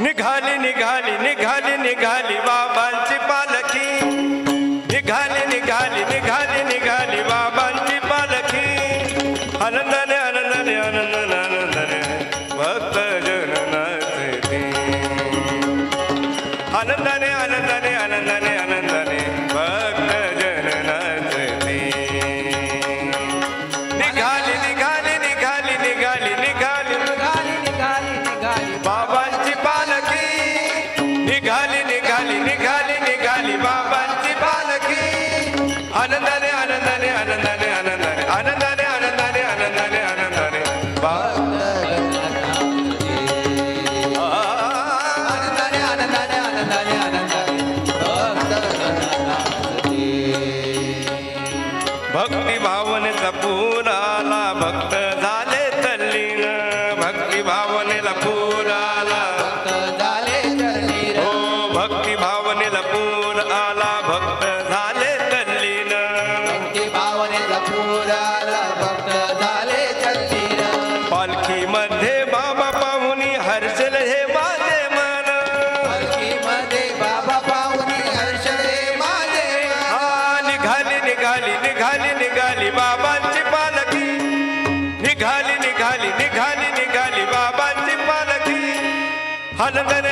निघाली निघाली निघाली निघाली बाबांची पालखी. निघाली निघाली निघाली. Buddha. હલગર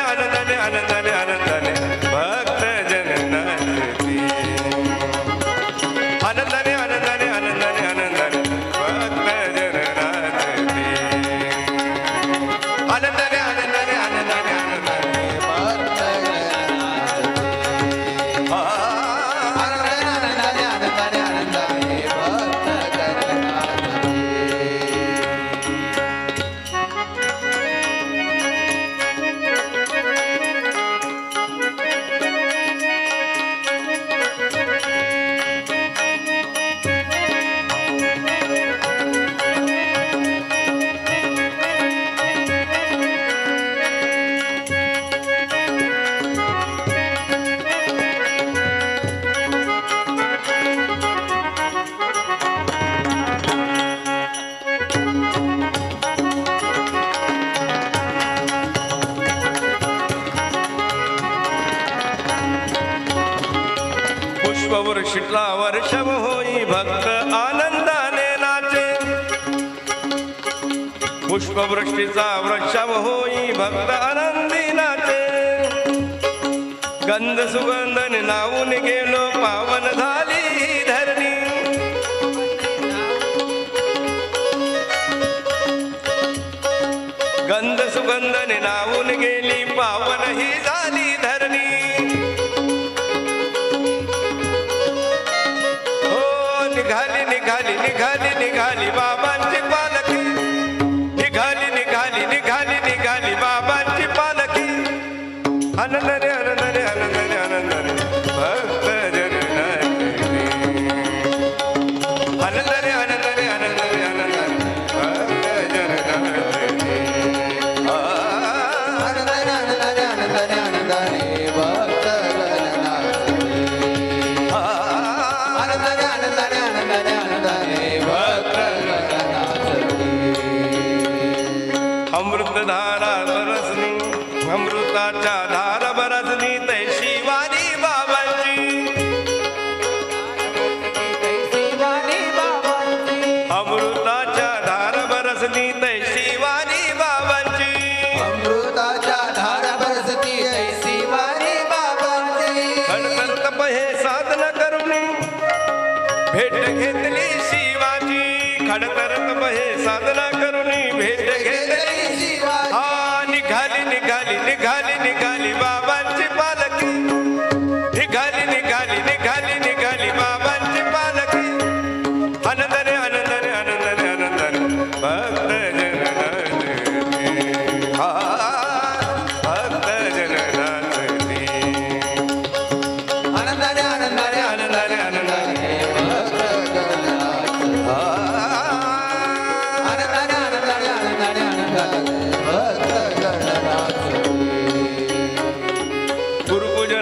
उर्षिला वर्षभ होई भक्त आनंदाने नाचे. पुष्पवृष्टीचा वृषभ होई भक्त आनंदी नाचे. गंध सुगंधन लावून गेलो पावन झाली धरणी. गंध सुगंधन लावून गेली पावन ही झाली धरणी. अमृताच्या धार बरदली तैशी वारी बाबाची. अमृताच्या धार बरसली तैशी वारी बाबाची. अमृताच्या धार बरसती ऐशी वारी बाबाची. खडसंतप हे साधन करुणी भेट घेतली शिवाजी. खडतरतप हे साधना करुणी निघाली निघाली बाबा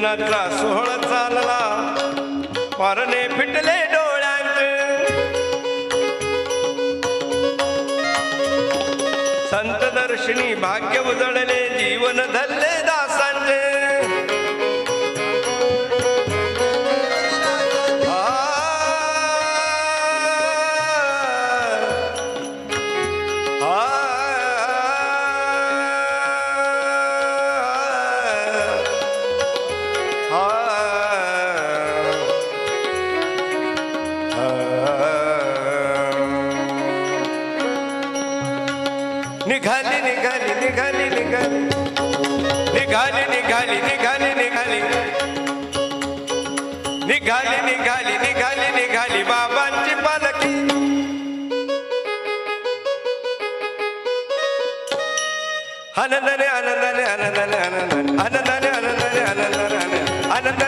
लग्नाचा सोहळा चालला. पारने फिटले डोळ्यात. संत दर्शनी भाग्य उजळले जीवन धल्ले दा निघाली निघाली निघाली निघाली. निघाली निघाली निघाली निघाली. निघाली निघाली निघाली निघाली बाबांची पालखी. आनंदाने आनंदाने आनंदाने आनंदाने आनंदाने आनंदाने आनंदाने आनंद